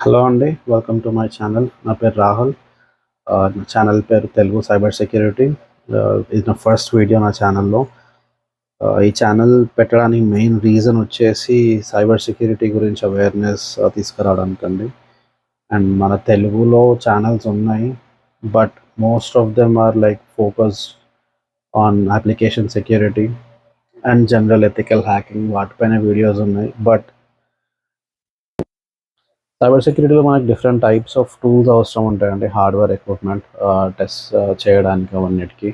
Hello అండి welcome to my channel నా పేరు రాహుల్. నా ఛానల్ పేరు తెలుగు సైబర్ సెక్యూరిటీ ఇది నా ఫస్ట్ వీడియో నా ఛానల్లో ఈ ఛానల్ పెట్టడానికి మెయిన్ రీజన్ వచ్చేసి సైబర్ సెక్యూరిటీ గురించి అవేర్నెస్ తీసుకురావడానికండి అండ్. మన తెలుగులో ఛానల్స్ ఉన్నాయి but most of them are like focus on application security and general ethical hacking వాటిపైన వీడియోస్ ఉన్నాయి బట్ సైబర్ సెక్యూరిటీలో మనకి డిఫరెంట్ టైప్స్ ఆఫ్ టూల్స్ అవసరం ఉంటాయండి. హార్డ్వేర్ ఎక్విప్మెంట్ టెస్ట్ చేయడానికి అవన్నిటికీ.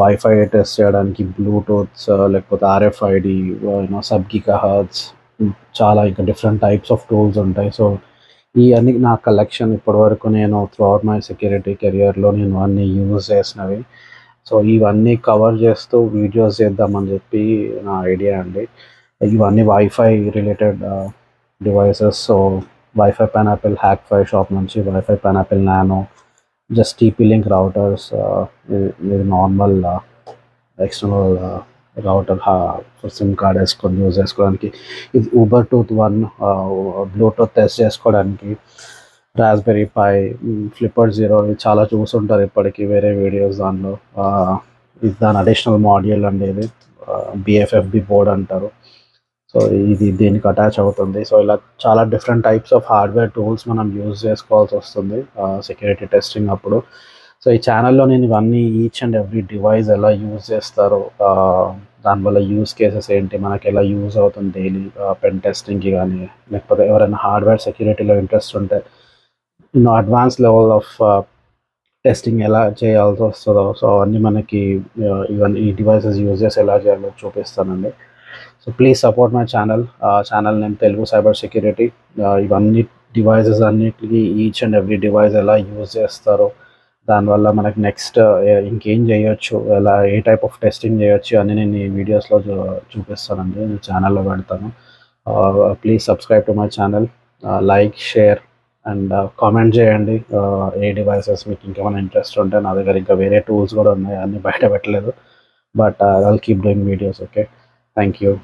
వైఫై టెస్ట్ చేయడానికి బ్లూటూత్స్ లేకపోతే ఆర్ఎఫ్ఐడి యూనో సబ్గికా హర్ట్స్ చాలా ఇంకా డిఫరెంట్ టైప్స్ ఆఫ్ టూల్స్ ఉంటాయి. సో ఈ అన్ని నా కలెక్షన్ ఇప్పటివరకు నేను త్రూఅవుట్ మై సెక్యూరిటీ కెరియర్లో నేను అన్ని యూజ్ చేసినవి. సో ఇవన్నీ కవర్ చేస్తూ వీడియోస్ చేద్దామని చెప్పి నా ఐడియా అండి. ఇవన్నీ WiFi related devices so WiFi pineapple Hak5 shop నుంచి WiFi pineapple nano just TP link routers ఇది normal external router SIM card వేసుకొని యూజ్ చేసుకోవడానికి. ఇది Uber tooth one Bluetooth test చేసుకోవడానికి. రాస్బెరీ పై ఫ్లిప్పర్ జీరో ఇవి చాలా చూసుంటారు ఇప్పటికీ వేరే వీడియోస్ దానిలో. Uh, ఇది దాని అడిషనల్ మాడ్యూల్ అండి ఇది. Uh, బిఎఫ్ఎఫ్బి బోర్డ్ అంటారు. సో ఇది దీనికి అటాచ్ అవుతుంది. సో ఇలా చాలా different types of hardware tools మనం యూజ్ చేసుకోవాల్సి వస్తుంది సెక్యూరిటీ టెస్టింగ్ అప్పుడు. సో ఈ ఛానల్లో నేను ఇవన్నీ ఈచ్ అండ్ ఎవ్రీ డివైస్ ఎలా యూజ్ చేస్తారో దానివల్ల యూజ్ కేసెస్ ఏంటి మనకి ఎలా యూజ్ అవుతుంది డైలీ పెన్ టెస్టింగ్కి కానీ లేకపోతే ఎవరైనా హార్డ్వేర్ సెక్యూరిటీలో ఇంట్రెస్ట్ ఉంటే ఇన్నో అడ్వాన్స్ లెవెల్ ఆఫ్ టెస్టింగ్ ఎలా చేయాల్సి వస్తుందో సో అవన్నీ మనకి ఇవన్నీ ఈ డివైసెస్ యూజ్ చేసి ఎలా చేయాలో చూపిస్తానండి. So please support my channel channel name Telugu cyber security ఇవన్నీ డివైసెస్ అన్నిటికీ ఈచ్ అండ్ ఎవ్రీ డివైస్ ఎలా యూజ్ చేస్తారో దానివల్ల మనకి నెక్స్ట్ ఇంకేం చేయొచ్చు ఎలా ఏ టైప్ ఆఫ్ టెస్టింగ్ చేయొచ్చు అని నేను ఈ వీడియోస్లో చూ చూపిస్తానండి. నేను ఛానల్లో పెడతాను. Please subscribe to my channel like share and comment చేయండి. Uh, ఏ డివైసెస్ మీకు ఇంకేమైనా ఇంట్రెస్ట్ ఉంటే నా దగ్గర ఇంకా వేరే టూల్స్ కూడా ఉన్నాయి అన్ని బయట పెట్టలేదు. But I keep doing videos okay Thank you.